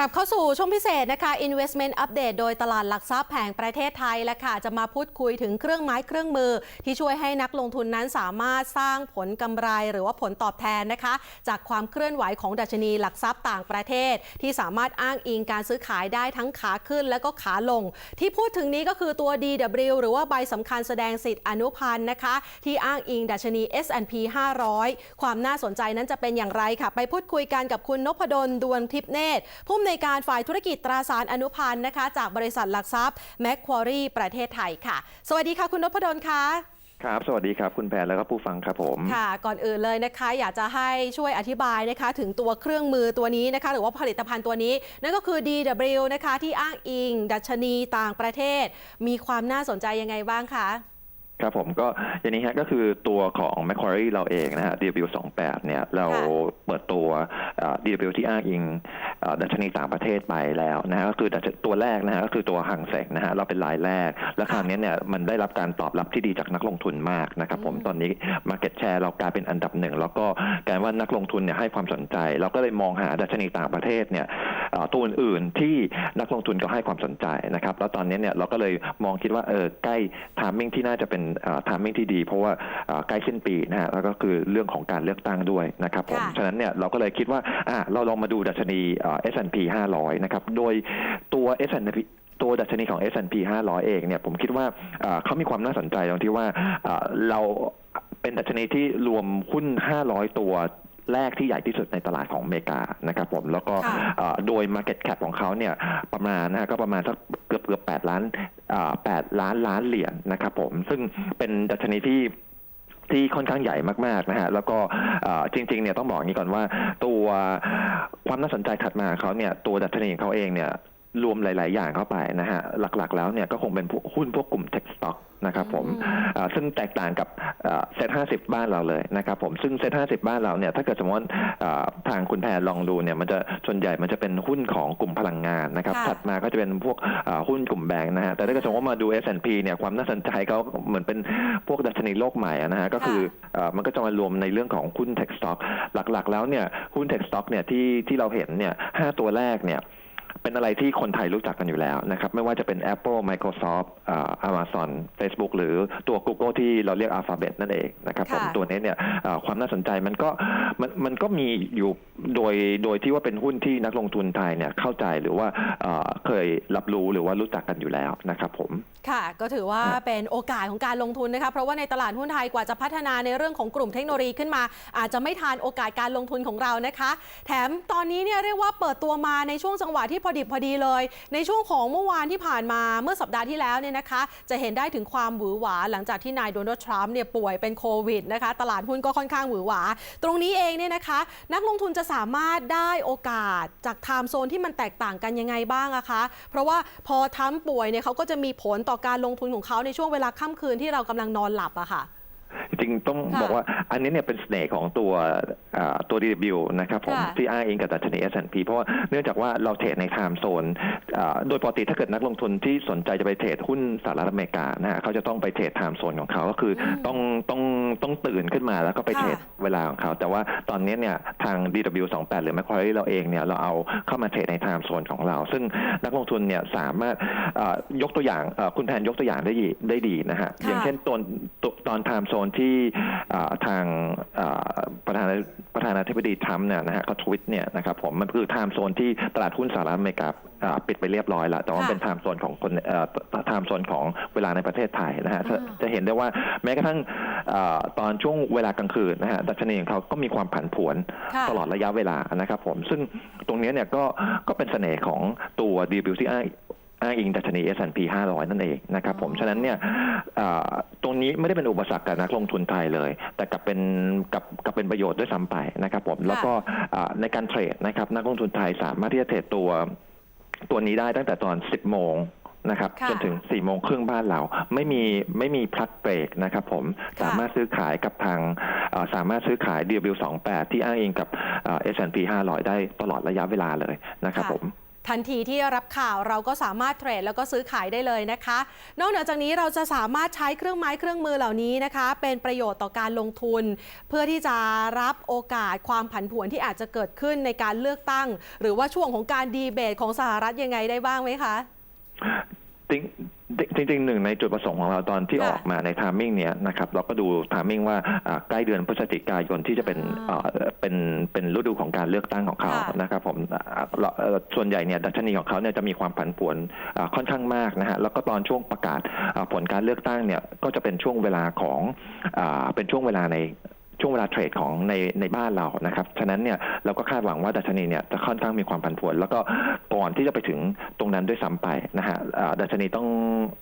กลับเข้าสู่ช่วงพิเศษนะคะ Investment Update โดยตลาดหลักทรัพย์แห่งประเทศไทยและค่ะ จะมาพูดคุยถึงเครื่องไม้เครื่องมือ ที่ช่วยให้นักลงทุนนั้นสามารถสร้างผลกำไรหรือว่าผลตอบแทนนะคะ จากความเคลื่อนไหวของดัชนีหลักทรัพย์ต่างประเทศ ที่สามารถอ้างอิงการซื้อขายได้ทั้งขาขึ้นและก็ขาลง ที่พูดถึงนี้ก็คือตัว DW หรือว่าใบสำคัญแสดงสิทธิอนุพันธ์นะคะ ที่อ้างอิงดัชนี S&P 500 ความน่าสนใจนั้นจะเป็นอย่างไรค่ะ ไปพูดคุยกันกับคุณนพดลดวงทิพย์เนตรผู้ำนวยการฝ่ายธุรกิจตราสารอนุพันธ์นะคะ จากบริษัทหลักทรัพย์แมคควอรีประเทศไทยค่ะ สวัสดีค่ะคุณนพดลคะครับ สวัสดีครับ คุณแพนแล้วก็ผู้ฟังครับผม ค่ะ ก่อนอื่นเลยนะคะ อยากจะให้ช่วยอธิบายนะคะ ถึงตัวเครื่องมือตัวนี้นะคะ หรือว่าผลิตภัณฑ์ตัวนี้ นั่นก็คือ DW นะคะ ที่อ้างอิง ดัชนีต่างประเทศ มีความน่าสนใจยังไงบ้างคะ ครับผมก็อย่างนี้ฮะก็คือตัวของ Macquarie เราเองนะฮะ DW28 เนี่ยเราค่ะเปิดตัวเอ่อ DW ที่อ้างอิงเอ่อดัชนีต่างประเทศไปแล้วนะฮะก็คือดัชตัวแรกนะฮะก็คือตัวหังเสกนะฮะเราเป็นรายแรก และคราวนี้เนี่ยมันได้รับการตอบรับที่ดีจากนักลงทุนมากนะครับผมอืมตอนนี้ Market Share เรากลายเป็นอันดับหนึ่ง แล้วก็กลายว่านักลงทุนเนี่ยให้ความสนใจ เราก็เลยมองหาดัชนีต่างประเทศเนี่ยเอ่อตัวอื่นๆที่นักลงทุนก็ให้ความสนใจนะครับแล้วตอนนี้เนี่ยเราก็เลยมองคิดว่าเออใกล้ทามมิ่งที่น่าจะเป็นทามมิ่งที่ดี เพราะว่าเอ่อใกล้สิ้นปีนะฮะแล้วก็คือเรื่องของการเลือกตั้งด้วยนะครับผมค่ะฉะนั้นเนี่ยเราก็เลยคิดว่าอะเราลองมาดูดัชนีเอ่อ S&P 500 นะครับ โดยตัว S&P ตัวดัชนีของ S&P 500 เองเนี่ยผมคิดว่าเอ่อเขามีความน่าสนใจตรงที่ว่าเอ่อเราเป็นดัชนีที่รวมหุ้น 500 ตัวแรกที่ใหญ่ที่สุดในตลาดของอเมริกานะครับผมแล้วก็ค่ะเอ่อโดย Market Cap ของเขาเนี่ยประมาณนะฮะก็ประมาณสักเกือบเกือบ 8 ล้าน8ล้านล้านเหรียญนะครับผมซึ่งเป็นดัชนีที่ที่ค่อนข้างใหญ่มากๆนะฮะแล้วก็จริงๆเนี่ยต้องบอกนี้ก่อนว่า ตัวความน่าสนใจถัดมาเขาเนี่ยตัวดัชนีของเขาเองเนี่ย รวมหลาย ๆ อย่างเข้าไปนะฮะ หลัก ๆ แล้วเนี่ยก็คงเป็นพวกหุ้นพวกกลุ่ม tech stock นะครับผมอืมอ่าซึ่งแตกต่างกับเซ็ตห้าสิบบ้านเราเลยนะครับผม ซึ่งเซ็ตห้าสิบบ้านเราเนี่ย ถ้าเกิดสมมติว่าอ่าทางคุณแพรลองดูเนี่ย มันจะส่วนใหญ่มันจะเป็นหุ้นของกลุ่มพลังงานนะครับค่ะถัดมาก็จะเป็นพวกอ่าหุ้นกลุ่มแบงค์นะฮะ แต่ถ้าเกิดสมมติว่ามาดู S&P เนี่ย ความน่าสนใจเขาเหมือนเป็นพวกดัชนีโลกใหม่อะนะฮะ ก็คืออ่ามันก็จะมารวมในเรื่องของหุ้น tech stock หลัก ๆ แล้วเนี่ย หุ้น tech stock เนี่ยที่ที่เราเห็นเนี่ยห้าตัวแรกเนี่ย เป็นอะไรที่คนไทยรู้จักกันอยู่แล้วนะครับ ไม่ว่าจะเป็น Apple Microsoft อ่า Amazon Facebook หรือตัว Google ที่เราเรียก Alphabet นั่นเองนะครับผมค่ะ ตัวนี้เนี่ยอ่าความน่าสนใจมันก็มันมันก็มีอยู่โดยโดยที่ว่าเป็นหุ้นที่นักลงทุนไทยเนี่ยเข้าใจหรือว่าอ่าเคยรับรู้หรือว่ารู้จักกันอยู่แล้วนะครับผม ค่ะ ก็ถือว่าเป็นโอกาสของการลงทุนนะคะ เพราะว่าในตลาดหุ้นไทยกว่าจะพัฒนาในเรื่องของกลุ่มเทคโนโลยีขึ้นมา อาจจะไม่ทานโอกาสการลงทุนของเรานะคะ แถมตอนนี้เนี่ยเรียกว่าเปิดตัวมาในช่วงจังหวะที่พอดิบพอดีเลย ในช่วงของเมื่อวานที่ผ่านมาเมื่อสัปดาห์ที่แล้วเนี่ยนะคะ จะเห็นได้ถึงความหวือหวา หลังจากที่นายโดนัลด์ทรัมป์เนี่ยป่วยเป็นโควิดนะคะ ตลาดหุ้นก็ค่อนข้างหวือหวา ตรงนี้เองเนี่ยนะคะ นักลงทุนจะสามารถได้โอกาสจากไทม์โซนที่มันแตกต่างกันยังไงบ้างอะคะ เพราะว่าพอทรัมป์ป่วยเนี่ยเขาก็จะมีผลต่อการลงทุนของเขาในช่วงเวลาค่ำคืนที่เรากำลังนอนหลับอะค่ะ จริงๆต้องค่ะบอกว่าอันนี้เนี่ยเป็นเสน่ห์ของตัวอ่าตัว DW นะครับผมค่ะ ที่อ้างอิงกับดัชนี S&P เพราะว่าเนื่องจากว่าเราเทรดในไทม์โซนอ่าโดยปกติถ้าเกิดนักลงทุนที่สนใจจะไปเทรดหุ้นสหรัฐอเมริกานะฮะเขาจะต้องไปเทรดไทม์โซนของเขาก็คืออมต้องต้องต้องตื่นขึ้นมาแล้วก็ไปค่ะเทรดเวลาของเขา แต่ว่าตอนนี้เนี่ยทาง DW28 หรือ Macquarie เราเองเนี่ยเราเอาเข้ามาเทรดในไทม์โซนของเรา ซึ่งนักลงทุนเนี่ยสามารถอ่ายกตัวอย่างเอ่อคุณแทนยกตัวอย่างได้ดีได้ดีนะฮะค่ะอย่างเช่นตอนตอนไทม์โซนที่อ่าทางอ่าประธานาประธานาธิบดีทรัมป์เนี่ยนะฮะเขาทวิตเนี่ยนะครับผมมันคือไทม์โซนที่ตลาดหุ้นสหรัฐอเมริกาอ่า ปิดไปเรียบร้อยแล้วแต่ว่าค่ะเป็นไทม์โซนของคนไทม์โซนของเวลาในประเทศไทยนะฮะจะอ่าจะเห็นได้ว่าแม้กระทั่งอ่าตอนช่วงเวลากลางคืนนะฮะดัชนีของเขาก็มีความผันผวนค่ะตลอดระยะเวลานะครับผมซึ่งตรงนี้เนี่ยก็ก็เป็นเสน่ห์ของตัว DW ที่อ้างอ้างอิงดัชนี S&P 500 นั่นเองนะครับผมอ๋อฉะนั้นเนี่ยอ่าตรงนี้ไม่ได้เป็นอุปสรรคกับนักลงทุนไทยเลย แต่กลับเป็นกับกับเป็นประโยชน์ด้วยซ้ำไปนะครับผม แล้วก็อ่าในการเทรดนะครับนักลงทุนไทยสามารถที่จะเทรดตัว ตัวนี้ได้ตั้งแต่ตอน 10 โมงนะครับค่ะจนถึง4โมงครึ่งบ้านเราไม่มีไม่มีพลัดเบรกนะครับผมค่ะสามารถซื้อขายกับทางอ่าสามารถซื้อขาย DW28 ที่อ้างอิงกับอ่า S&P 500 ได้ตลอดระยะเวลาเลยนะครับผม ทันทีที่รับข่าวเราก็สามารถเทรดแล้วก็ซื้อขายได้เลยนะคะ นอกเหนือจากนี้เราจะสามารถใช้เครื่องไม้เครื่องมือเหล่านี้นะคะ เป็นประโยชน์ต่อการลงทุน เพื่อที่จะรับโอกาสความผันผวนที่อาจจะเกิดขึ้นในการเลือกตั้ง หรือว่าช่วงของการดีเบตของสหรัฐยังไงได้บ้างไหมคะ จริงจริงๆหนึ่งในจุดประสงค์ของเราตอนที่ค่ะออกมาในทามมิ่งเนี่ยนะครับเราก็ดูทามมิ่งว่าอ่าใกล้เดือนพฤศจิกายนที่จะเป็นอ่า เอ่อเป็นเป็นฤดูของการเลือกตั้งของเขาค่ะนะครับผมอ่าเราเอ่อส่วนใหญ่เนี่ยดัชนีของเขาเนี่ยจะมีความผันผวนอ่าค่อนข้างมากนะฮะแล้วก็ตอนช่วงประกาศอ่าผลการเลือกตั้งเนี่ยก็จะเป็นช่วงเวลาของอาเป็นช่วงเวลาใน ช่วงเวลาเทรดของในในบ้านเรานะครับ ฉะนั้นเนี่ยเราก็คาดหวังว่าดัชนีเนี่ยจะค่อนข้างมีความผันผวน แล้วก็ก่อนที่จะไปถึงตรงนั้นด้วยซ้ำไปนะฮะดัชนีต้อง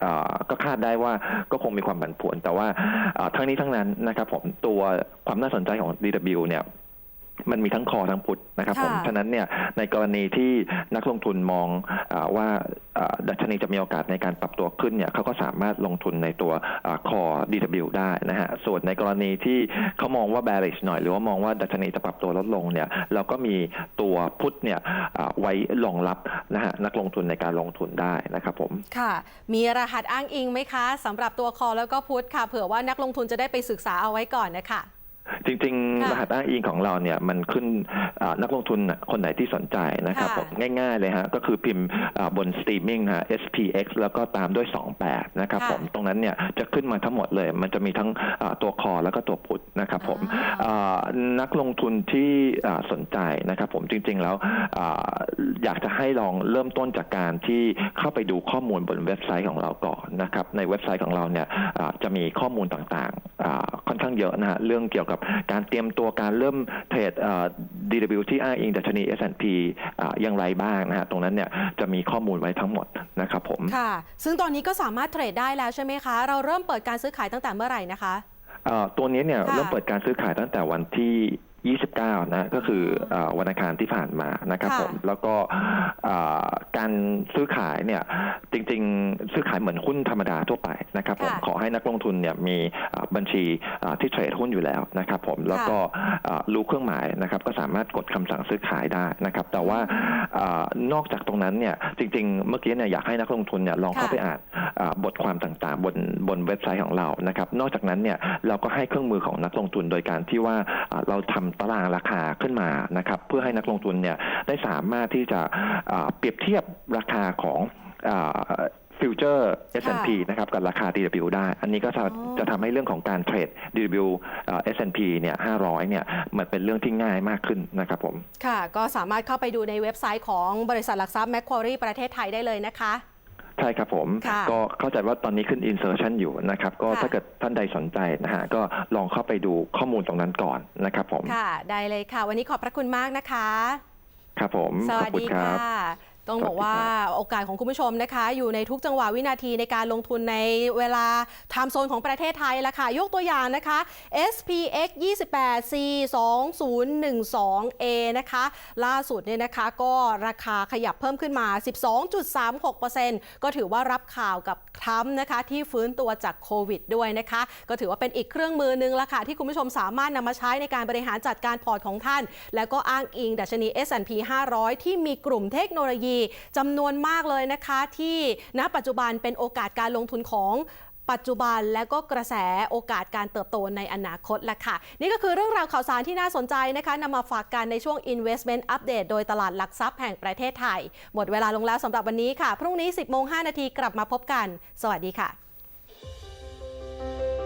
อก็คาดได้ว่าก็คงมีความผันผวน แต่ว่าอ่าทั้งนี้ทั้งนั้นนะครับผมตัวความน่าสนใจของ DW เนี่ย มันมีทั้งคอทั้งพุทนะครับผมค่ะฉะนั้นเนี่ยในกรณีที่นักลงทุนมองอาว่าอ่าดัชนีจะมีโอกาสในการปรับตัวขึ้นเนี่ยเขาก็สามารถลงทุนในตัวคอ DW ได้นะฮะส่วนในกรณีที่เขามองว่า bearish หน่อย หรือว่ามองว่าดัชนีจะปรับตัวลดลงเนี่ยเราก็มีตัวพุทเนี่ยอ่าไว้รองรับนะฮะนักลงทุนในการลงทุนได้นะครับผมค่ะ มีรหัสอ้างอิงไหมคะสำหรับตัวคอแล้วก็พุทธค่ะเผื่อว่านักลงทุนจะได้ไปศึกษาเอาไว้ก่อนนะคะ จริงค่ะๆรหัสอ้างอิงของเราเนี่ยมันขึ้นอ่านักลงทุนน่ะคนไหนที่สนใจนะครับค่ะผมง่ายๆเลยฮะก็คือพิมพ์อ่าบนสตรีมมิ่งฮะ SPX แล้วก็ตามด้วย 28 นะครับค่ะผมตรงนั้นเนี่ยจะขึ้นมาทั้งหมดเลย มันจะมีทั้งอ่าตัวคอแล้วก็ตัวพุทนะครับผมอ่าอ่านักลงทุนที่อ่าสนใจนะครับผมจริงๆ แล้วอ่าอยากจะให้ลองเริ่มต้นจากการที่เข้าไปดูข้อมูลบนเว็บไซต์ของเราก่อนนะครับในเว็บไซต์ของเราเนี่ยอ่าจะมีข้อมูลต่างๆ อ่าค่อนข้างเยอะนะฮะเรื่องเกี่ยวกับการเตรียมตัวการเริ่มเทรดอ่า DW ที่อ้างอิงดัชนี S&P อ่าอย่างไรบ้างนะฮะตรงนั้นเนี่ยจะมีข้อมูลไว้ทั้งหมดนะครับผมค่ะ ซึ่งตอนนี้ก็สามารถเทรดได้แล้วใช่ไหมคะ เราเริ่มเปิดการซื้อขายตั้งแต่เมื่อไหร่นะคะเอ่อตัวนี้เนี่ยค่ะเริ่มเปิดการซื้อขายตั้งแต่วันที่ 29 นะก็คือเอ่อวันอังคารที่ผ่านมานะครับค่ะผมแล้วก็เอ่อการซื้อขายเนี่ยจริงๆ ซื้อขายเหมือนหุ้นธรรมดาทั่วไปนะครับผมค่ะขอให้นักลงทุนเนี่ยมีเอ่อบัญชีเอ่อที่เทรดหุ้นอยู่แล้วนะครับผมแล้วก็เอ่อรู้เครื่องหมายนะครับก็สามารถกดคำสั่งซื้อขายได้นะครับแต่ว่าเอ่อนอกจากตรงนั้นเนี่ยจริง ๆ เมื่อกี้เนี่ยอยากให้นักลงทุนเนี่ยลองเข้าค่ะไปอ่านอ่าบทความต่างๆ บนบนเว็บไซต์ของเรานะครับนอกจากนั้นเนี่ยเราก็ให้เครื่องมือของนักลงทุนโดยการที่ว่าอ่าเราทำตารางราคาขึ้นมานะครับเพื่อให้นักลงทุนเนี่ยได้สามารถที่จะอ่าเปรียบเทียบราคาของฟิวเจอร์ S&P นะครับกับราคา DW ได้ อันนี้ก็จะอ๋อจะทำให้เรื่องของการเทรด DW อ่า S&P เนี่ย500 เนี่ย มันเป็นเรื่องที่ง่ายมากขึ้นนะครับผม ค่ะ ก็สามารถเข้าไปดูในเว็บไซต์ของบริษัทหลักทรัพย์แมคควอรีประเทศไทยได้เลยนะคะ ใช่ครับผม ค่ะ ก็เข้าใจว่าตอนนี้ขึ้น insertion อยู่นะครับ ก็ค่ะ ถ้าเกิดท่านใดสนใจนะฮะ ก็ลองเข้าไปดูข้อมูลตรงนั้นก่อนนะครับผม ค่ะ ได้เลยค่ะ วันนี้ขอบพระคุณมากนะคะ ครับผม สขอวับสคุณดีครัค่ะบ ต้องบอกว่าโอกาสของคุณผู้ชมนะคะ อยู่ในทุกจังหวะวินาทีในการลงทุนในเวลาไทม์โซนของประเทศไทยละค่ะ ยกตัวอย่างนะคะ SPX 28 C 2012 A นะคะ ล่าสุดเนี่ยนะคะก็ราคาขยับเพิ่มขึ้นมา 12.36%ก็ถือว่ารับข่าวกับทรัมป์นะคะที่ฟื้นตัวจากโควิดด้วยนะคะ ก็ถือว่าเป็นอีกเครื่องมือหนึงละค่ะ ที่คุณผู้ชมสามารถนำมาใช้ในการบริหารจัดการพอร์ตของท่าน แล้วก็อ้างอิงดัชนี S&P 500 ที่มีกลุ่มเทคโนโลยีจำนวนมากเลยนะคะที่ณปัจจุบันเป็นโอกาสการลงทุนของปัจจุบันและก็กระแสโอกาสการเติบโตในอนาคตละค่ะ นี่ก็คือเรื่องราวข่าวสารที่น่าสนใจนะคะนำมาฝากกันในช่วง Investment Update โดยตลาดหลักทรัพย์แห่งประเทศไทย หมดเวลาลงแล้วสำหรับวันนี้ค่ะ พรุ่งนี้ 10โมง5นาทีกลับมาพบกัน สวัสดีค่ะ